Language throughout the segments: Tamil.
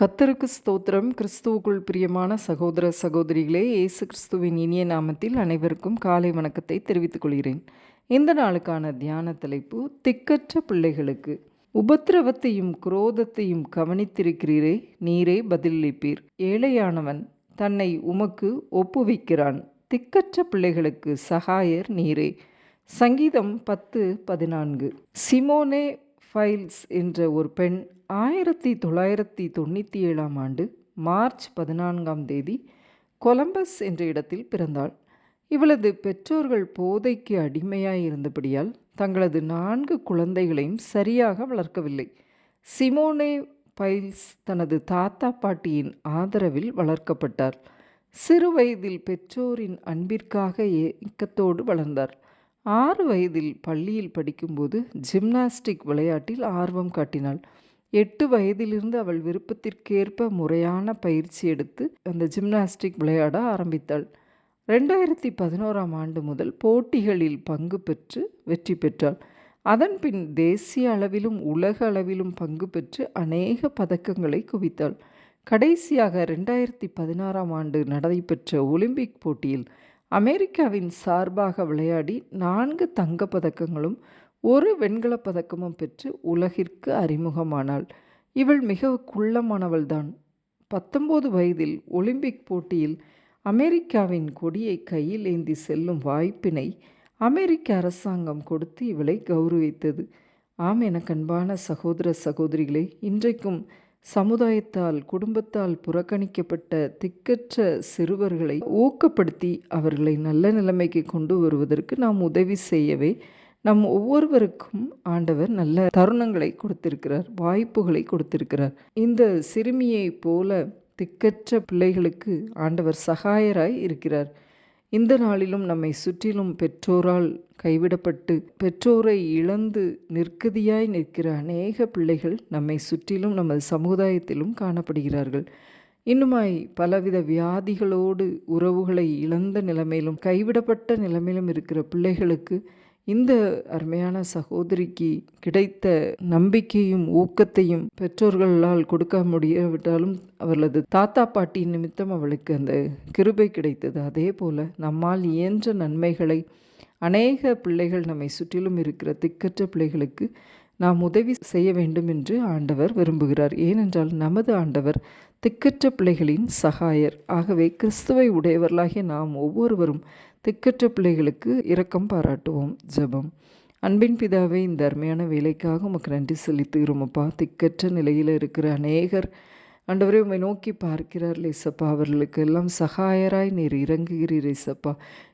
கத்தருக்கு ஸ்தோத்திரம். கிறிஸ்துவுக்குள் பிரியமான சகோதர சகோதரிகளே இயேசு கிறிஸ்துவின் இனிய நாமத்தில் அனைவருக்கும் காலை வணக்கத்தை தெரிவித்துக் கொள்கிறேன். இந்த நாளுக்கான தியான தலைப்பு திக்கற்ற பிள்ளைகளுக்கு உபத்திரவத்தையும் குரோதத்தையும் கவனித்திருக்கிறீரே நீரே பதிலளிப்பீர். ஏழையானவன் தன்னை உமக்கு ஒப்புவிக்கிறான். திக்கற்ற பிள்ளைகளுக்கு சகாயர் நீரே. சங்கீதம் பத்து பதினான்கு. சிமோனே ஃபைல்ஸ் என்ற ஒரு பெண் ஆயிரத்தி தொள்ளாயிரத்தி தொண்ணூற்றி ஏழாம் ஆண்டு மார்ச் பதினான்காம் தேதி கொலம்பஸ் என்ற இடத்தில் பிறந்தாள். இவளது பெற்றோர்கள் போதைக்கு அடிமையாய் இருந்தபடியால் தங்களது நான்கு குழந்தைகளையும் சரியாக வளர்க்கவில்லை. சிமோனே பைல்ஸ் தனது தாத்தா பாட்டியின் ஆதரவில் வளர்க்கப்பட்டார். சிறு வயதில் பெற்றோரின் அன்பிற்காக ஏக்கத்தோடு வளர்ந்தார். ஆறு வயதில் பள்ளியில் படிக்கும்போது ஜிம்னாஸ்டிக் விளையாட்டில் ஆர்வம் காட்டினாள். எட்டு வயதிலிருந்து அவள் விருப்பத்திற்கேற்ப முறையான பயிற்சி எடுத்து அந்த ஜிம்னாஸ்டிக் விளையாட ஆரம்பித்தாள். ரெண்டாயிரத்தி பதினோராம் ஆண்டு முதல் போட்டிகளில் பங்கு பெற்று வெற்றி பெற்றாள். அதன்பின் தேசிய அளவிலும் உலக அளவிலும் பங்கு பெற்று அநேக பதக்கங்களை குவித்தாள். கடைசியாக ரெண்டாயிரத்தி பதினாறாம் ஆண்டு நடைபெற்ற ஒலிம்பிக் போட்டியில் அமெரிக்காவின் சார்பாக விளையாடி நான்கு தங்கப் பதக்கங்களும் ஒரு வெண்கலப் பதக்கமும் பெற்று உலகிற்கு அறிமுகமானாள். இவள் மிக குள்ளமானவள்தான். பத்தொம்போது வயதில் ஒலிம்பிக் போட்டியில் அமெரிக்காவின் கொடியை கையில் ஏந்தி செல்லும் வாய்ப்பினை அமெரிக்க அரசாங்கம் கொடுத்து இவளை கௌரவித்தது. ஆம் என கண்பான சகோதர சகோதரிகளே இன்றைக்கும் சமுதாயத்தால் குடும்பத்தால் புறக்கணிக்கப்பட்ட திக்கற்ற சிறுவர்களை ஊக்கப்படுத்தி அவர்களை நல்ல நிலைமைக்கு கொண்டு வருவதற்கு நாம் உதவி செய்யவே நம் ஒவ்வொருவருக்கும் ஆண்டவர் நல்ல தருணங்களை கொடுத்திருக்கிறார் வாய்ப்புகளை கொடுத்திருக்கிறார். இந்த சிறுமியைப் போல திக்கற்ற பிள்ளைகளுக்கு ஆண்டவர் சகாயராய் இருக்கிறார். இந்த நாளிலும் நம்மை சுற்றிலும் பெற்றோரால் கைவிடப்பட்டு பெற்றோரை இழந்து நிற்கதியாய் நிற்கிற அநேக பிள்ளைகள் நம்மை சுற்றிலும் நமது சமுதாயத்திலும் காணப்படுகிறார்கள். இன்னுமாய் பலவித வியாதிகளோடு உறவுகளை இழந்த நிலைமையிலும் கைவிடப்பட்ட நிலைமையிலும் இருக்கிற பிள்ளைகளுக்கு இந்த அருமையான சகோதரிக்கு கிடைத்த நம்பிக்கையும் ஊக்கத்தையும் பெற்றோர்களால் கொடுக்க முடியாவிட்டாலும் அவர்களது தாத்தா பாட்டி நிமித்தம் அவளுக்கு அந்த கிருபை கிடைத்தது. அதே போல நம்மால் இயன்ற நன்மைகளை அநேக பிள்ளைகள் நம்மை சுற்றிலும் இருக்கிற திக்கற்ற பிள்ளைகளுக்கு நாம் உதவி செய்ய வேண்டும் என்று ஆண்டவர் விரும்புகிறார். ஏனென்றால் நமது ஆண்டவர் திக்கற்ற பிள்ளைகளின் சகாயர். ஆகவே கிறிஸ்துவை உடையவர்களாகிய நாம் ஒவ்வொருவரும் திக்கற்ற பிள்ளைகளுக்கு இரக்கம் பாராட்டுவோம். ஜெபம். அன்பின் பிதாவே இந்த அருமையான வேலைக்காக உமக்கு நன்றி செலுத்துகிறோமப்பா. திக்கற்ற நிலையில் இருக்கிற அநேகர் ஆண்டவரே உண்மை நோக்கி பார்க்கிறார் லேசப்பா அவர்களுக்கு எல்லாம் சகாயராய் நீர் இறங்குகிறீர் லேசப்பா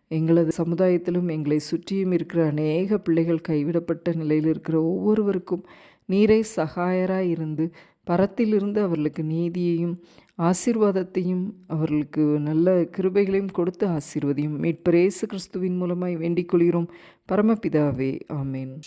எங்களது சமுதாயத்திலும் எங்களை சுற்றியும் இருக்கிற அநேக பிள்ளைகள் கைவிடப்பட்ட நிலையில் இருக்கிற ஒவ்வொருவருக்கும் நீரை சகாயராய் இருந்து பரத்திலிருந்து அவர்களுக்கு நீதியையும் ஆசீர்வாதத்தையும் அவர்களுக்கு நல்ல கிருபைகளையும் கொடுத்து ஆசீர்வதியும். மீட்பரேசு கிறிஸ்துவின் மூலமாய் வேண்டிக் கொள்கிறோம். பரமபிதாவே ஆமேன்.